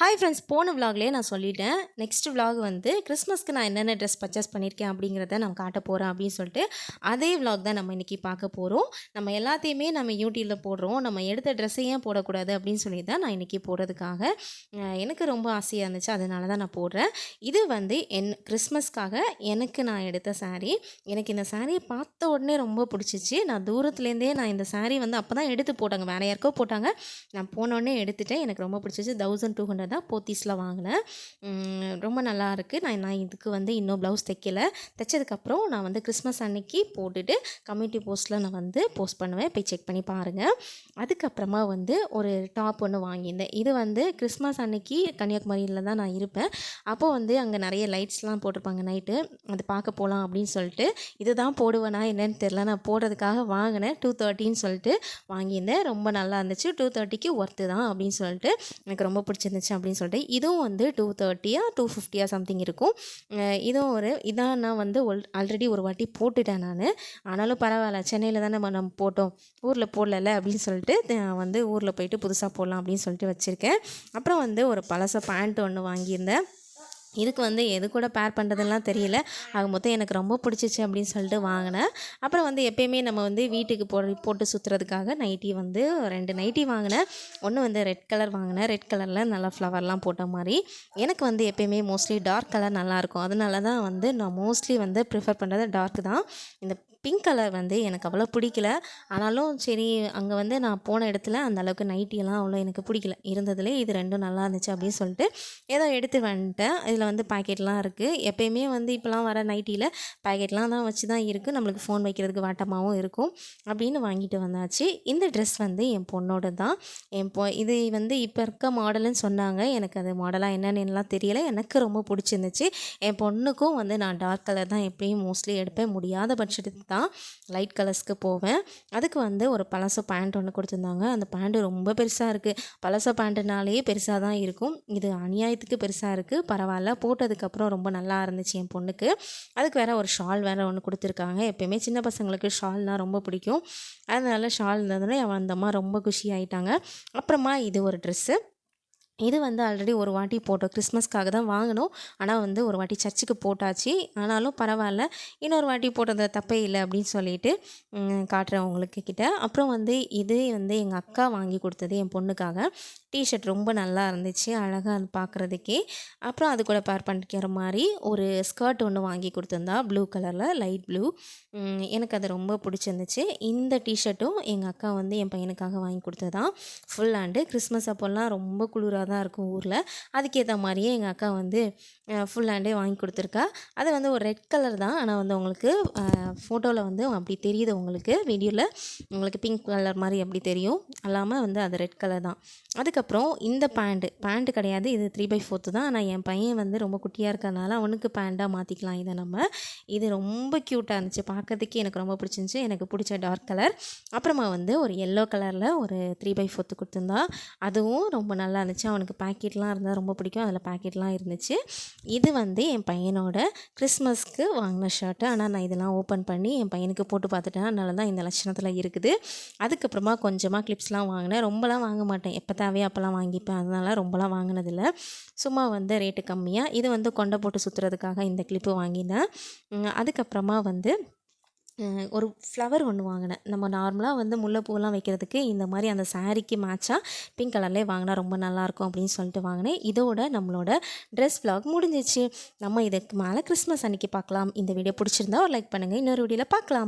Hi friends போன விலாக்லேயே நான் சொல்லிட்டேன். நெக்ஸ்ட் விலாக் வந்து கிறிஸ்மஸ்க்கு நான் என்னென்ன ட்ரெஸ் பர்ச்சேஸ் பண்ணியிருக்கேன் அப்படிங்கிறத நான் காட்ட போகிறேன் அப்படின்னு சொல்லிட்டு அதே விலாக் தான் நம்ம இன்றைக்கி பார்க்க போகிறோம் நம்ம எல்லாத்தையுமே நம்ம யூடியூப்பில் போடுறோம். நம்ம எடுத்த ட்ரெஸ்ஸை ஏன் போடக்கூடாது அப்படின்னு சொல்லி தான் நான் இன்றைக்கி போடுறதுக்காக எனக்கு ரொம்ப ஆசையாக இருந்துச்சு. அதனால தான் நான் போடுறேன். இது வந்து என் கிறிஸ்மஸ்க்காக எனக்கு நான் எடுத்த சாரீ எனக்கு இந்த சாரியை பார்த்த உடனே ரொம்ப பிடிச்சிச்சு. நான் தூரத்துலேருந்தே நான் இந்த சாரீ வந்து அப்போ தான் எடுத்து போட்டாங்க. வேறு யாருக்கோ போட்டாங்க. நான் போனோடனே எடுத்துட்டேன். எனக்கு ரொம்ப பிடிச்சிச்சு. தௌசண்ட் டூ ஹண்ட்ரட் தான் போத்தீஸில் வாங்கினேன். ரொம்ப நல்லா இருக்குது நான் நான் இதுக்கு வந்து இன்னும் ப்ளவுஸ் தைக்கலை. தைச்சதுக்கப்புறம் நான் வந்து கிறிஸ்மஸ் அன்னைக்கு போட்டுட்டு கம்யூனிட்டி போஸ்ட்டில் நான் வந்து போஸ்ட் பண்ணுவேன். போய் செக் பண்ணி பாருங்கள் அதுக்கப்புறமா வந்து ஒரு டாப் ஒன்று வாங்கியிருந்தேன். இது வந்து கிறிஸ்மஸ் அன்னைக்கு கன்னியாகுமரியில் தான் நான் இருப்பேன். அப்போது வந்து அங்கே நிறைய லைட்ஸ்லாம் போட்டிருப்பாங்க நைட்டு அது பார்க்க போகலாம் அப்படின்னு சொல்லிட்டு இதுதான் போடுவேனா என்னன்னு தெரில நான் போடுறதுக்காக வாங்கினேன். டூ தேர்ட்டின்னு சொல்லிட்டு வாங்கியிருந்தேன். ரொம்ப நல்லா இருந்துச்சு. டூ தேர்ட்டிக்கு ஒர்த்து தான் அப்படின்னு சொல்லிட்டு எனக்கு ரொம்ப பிடிச்சிருந்துச்சு அப்படின்னு சொல்லிட்டு இதுவும் வந்து டூ தேர்ட்டியா டூ ஃபிஃப்டியா சம்திங் இருக்கும். இதுவும் ஒரு இதான் நான் வந்து ஆல்ரெடி ஒரு வாட்டி போட்டுட்டேன் நான். ஆனாலும் பரவாயில்ல. சென்னையில் தானே நம்ம போட்டோம். ஊரில் போடல அப்படின்னு சொல்லிட்டு வந்து ஊரில் போயிட்டு புதுசாக போடலாம் அப்படின்னு சொல்லிட்டு வச்சுருக்கேன். அப்புறம் வந்து ஒரு பழச பேண்ட் ஒன்று வாங்கியிருந்தேன். இதுக்கு வந்து எது கூட பேர் பண்ணுறதுலாம் தெரியல. ஆக மொத்தம் எனக்கு ரொம்ப பிடிச்சிச்சு அப்படின்னு சொல்லிட்டு வாங்கினேன். அப்புறம் வந்து எப்பயுமே நம்ம வந்து வீட்டுக்கு போ போட்டு சுற்றுறதுக்காக நைட்டி வந்து ரெண்டு நைட்டி வாங்கினேன். ஒன்று வந்து ரெட் கலர் வாங்கினேன். ரெட் கலரில் நல்லா ஃப்ளவர்லாம் போட்ட மாதிரி. எனக்கு வந்து எப்பயுமே மோஸ்ட்லி டார்க் கலர் நல்லாயிருக்கும் அதனால தான் வந்து நான் மோஸ்ட்லி வந்து ப்ரிஃபர் பண்ணுறது டார்க் தான். இந்த பிங்க் கலர் வந்து எனக்கு அவ்வளோ பிடிக்கல. ஆனாலும் சரி அங்கே வந்து நான் போன இடத்துல அந்த அளவுக்கு நைட்டியெல்லாம் அவ்வளோ எனக்கு பிடிக்கல. இருந்ததுலே இது ரெண்டும் நல்லா இருந்துச்சு அப்படின்னு சொல்லிட்டு ஏதோ எடுத்து வந்துட்டேன். இதில் வந்து பாக்கெட்லாம் இருக்குது எப்போயுமே வந்து இப்போலாம் வர நைட்டியில் பாக்கெட்லாம் தான் வச்சு தான் இருக்குது நம்மளுக்கு ஃபோன் வைக்கிறதுக்கு வாட்டமாகவும் இருக்கும் அப்படின்னு வாங்கிட்டு வந்தாச்சு. இந்த ட்ரெஸ் வந்து என் பொண்ணோட தான். என் பொ இது வந்து இப்போ இருக்க மாடலுன்னு சொன்னாங்க. எனக்கு அது மாடலாக என்னென்னலாம் தெரியல. எனக்கு ரொம்ப பிடிச்சிருந்துச்சு. என் பொண்ணுக்கும் வந்து நான் டார்க் கலர் தான் எப்பயும் மோஸ்ட்லி எடுப்பேன். முடியாத பட்சத்துக்கு தான் லைட் கலர்ஸ்க்கு போவேன். அதுக்கு வந்து ஒரு பழச பேண்ட் ஒன்று கொடுத்துருந்தாங்க. அந்த பேண்ட்டு ரொம்ப பெருசாக இருக்குது பழச பேண்ட்டுனாலே பெருசாக தான் இருக்கும். இது அநியாயத்துக்கு பெருசாக இருக்குது பரவாயில்ல. போட்டதுக்கப்புறம் ரொம்ப நல்லா இருந்துச்சு என் பொண்ணுக்கு. அதுக்கு வேறு ஒரு ஷால் வேறு ஒன்று கொடுத்துருக்காங்க. எப்போயுமே சின்ன பசங்களுக்கு ஷால்னால் ரொம்ப பிடிக்கும். அதனால ஷால் இருந்ததுனால அவன் அந்தம்மா ரொம்ப குஷி ஆகிட்டாங்க அப்புறமா இது ஒரு ட்ரெஸ்ஸு இது வந்து ஆல்ரெடி ஒரு வாட்டி போட்டோம். கிறிஸ்மஸ்க்காக தான் வாங்கினோம். ஆனால் வந்து ஒரு வாட்டி சர்ச்சுக்கு போட்டாச்சு. ஆனாலும் பரவாயில்ல. இன்னொரு வாட்டி போட்டது தப்பே இல்லை அப்படின்னு சொல்லிட்டு காட்டுறேன் உங்களுக்கு கிட்ட. அப்புறம் வந்து இது வந்து எங்கள் அக்கா வாங்கி கொடுத்தது என் பொண்ணுக்காக. டிஷர்ட் ரொம்ப நல்லா இருந்துச்சு. அழகாக அது பார்க்குறதுக்கே அப்புறம் அது கூட பேர் பண்ணிக்கிற மாதிரி ஒரு ஸ்கர்ட் ஒன்று வாங்கி கொடுத்துருந்தா. ப்ளூ கலரில் லைட் ப்ளூ எனக்கு அது ரொம்ப பிடிச்சிருந்துச்சு. இந்த டிஷர்ட்டும் எங்கள் அக்கா வந்து என் பையனுக்காக வாங்கி கொடுத்ததான் ஃபுல் ஆண்டு கிறிஸ்மஸ் அப்போல்லாம் ரொம்ப குளிராக தான் இருக்கும் ஊரில். அதுக்கேற்ற மாதிரியே எங்கள் அக்கா வந்து ஃபுல் ஹேண்டே வாங்கி கொடுத்துருக்கா. அது வந்து ஒரு ரெட் கலர் தான். ஆனால் வந்து உங்களுக்கு ஃபோட்டோவில் வந்து அப்படி தெரியுது உங்களுக்கு. வீடியோவில் உங்களுக்கு பிங்க் கலர் மாதிரி அப்படி தெரியும். அல்லாமல் வந்து அது ரெட் கலர் தான். அதுக்கப்புறம் இந்த பேண்ட்டு பேண்ட்டு கிடையாது. இது த்ரீ பை ஃபோர்த்து தான். ஆனால் என் பையன் வந்து ரொம்ப குட்டியாக இருக்கிறதுனால அவனுக்கு பேண்ட்டாக மாற்றிக்கலாம் இதை நம்ம. இது ரொம்ப க்யூட்டாக இருந்துச்சு. பார்க்கறதுக்கே எனக்கு ரொம்ப பிடிச்சிருந்துச்சி. எனக்கு பிடிச்ச டார்க் கலர் அப்புறமா வந்து ஒரு எல்லோ கலரில் ஒரு த்ரீ பை ஃபோர்த்து கொடுத்துருந்தா. அதுவும் ரொம்ப நல்லா இருந்துச்சு. அவனுக்கு பேக்கெட்லாம் இருந்தால் ரொம்ப பிடிக்கும். அதில் பேக்கெட்லாம் இருந்துச்சு. இது வந்து என் பையனோட கிறிஸ்மஸ்க்கு வாங்கின ஷர்ட்டு ஆனால் நான் இதெல்லாம் ஓப்பன் பண்ணி என் பையனுக்கு போட்டு பார்த்துட்டேன். அதனால தான் இந்த லட்சணத்தில் இருக்குது. அதுக்கப்புறமா கொஞ்சமாக கிளிப்ஸ்லாம் வாங்கினேன். ரொம்பலாம் வாங்க மாட்டேன். எப்போ தேவையோ அப்போல்லாம் வாங்கிப்பேன். அதனால ரொம்பலாம் வாங்கினதில்லை. சும்மா வந்து ரேட்டு கம்மியாக இது வந்து கொண்டை போட்டு சுற்றுறதுக்காக இந்த கிளிப்பு வாங்கினேன். அதுக்கப்புறமா வந்து ஒரு ஃப்ளவர் ஒன்று வாங்கினேன். நம்ம நார்மலாக வந்து முல்லைப்பூலாம் வைக்கிறதுக்கு இந்த மாதிரி அந்த சாரீக்கு மேட்சாக பிங்க் கலர்லேயே வாங்கினா ரொம்ப நல்லாயிருக்கும் அப்படின்னு சொல்லிட்டு வாங்கினேன். இதோட நம்மளோட ட்ரெஸ் ஃப்ளாக் முடிஞ்சிச்சு. நம்ம இதுக்கு மேலே கிறிஸ்மஸ் அன்றைக்கி பார்க்கலாம். இந்த வீடியோ பிடிச்சிருந்தா ஒரு லைக் பண்ணுங்கள் இன்னொரு வீடியோவில் பார்க்கலாம்.